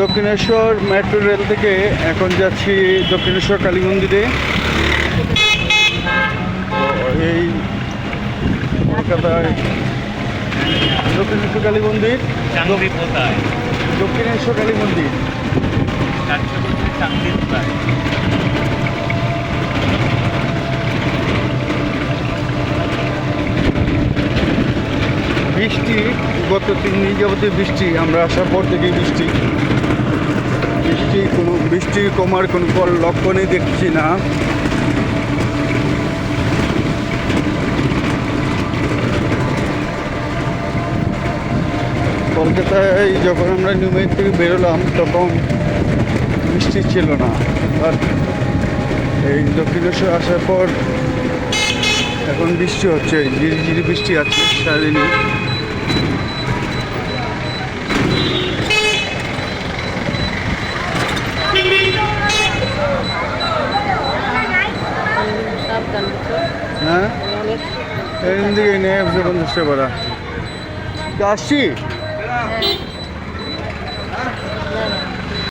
Dakshineswar metro rail থেকে এখন যাচ্ছি দক্ষিণেশ্বর কালী মন্দিরে এই কলকাতায় দক্ষিণেশ্বর কালী মন্দির দক্ষিণেশ্বর কালী মন্দির বৃষ্টি গত তিন দিন যাবতীয় বৃষ্টি আমরা আসার পর থেকেই বৃষ্টি। বৃষ্টি কমার কোনো লক্ষণই দেখছি না। কলকাতায় যখন আমরা নিউমের থেকে বেরোলাম, তখন বৃষ্টি ছিল না। আর এই দক্ষিণেশ্বর আসার পর এখন বৃষ্টি হচ্ছে ঝিরি ঝিরি বৃষ্টি আছে সারাদিনই হ্যাঁ? অনেক এদিন দিকে নিয়ে যখন চেষ্টা করা আসছি? না না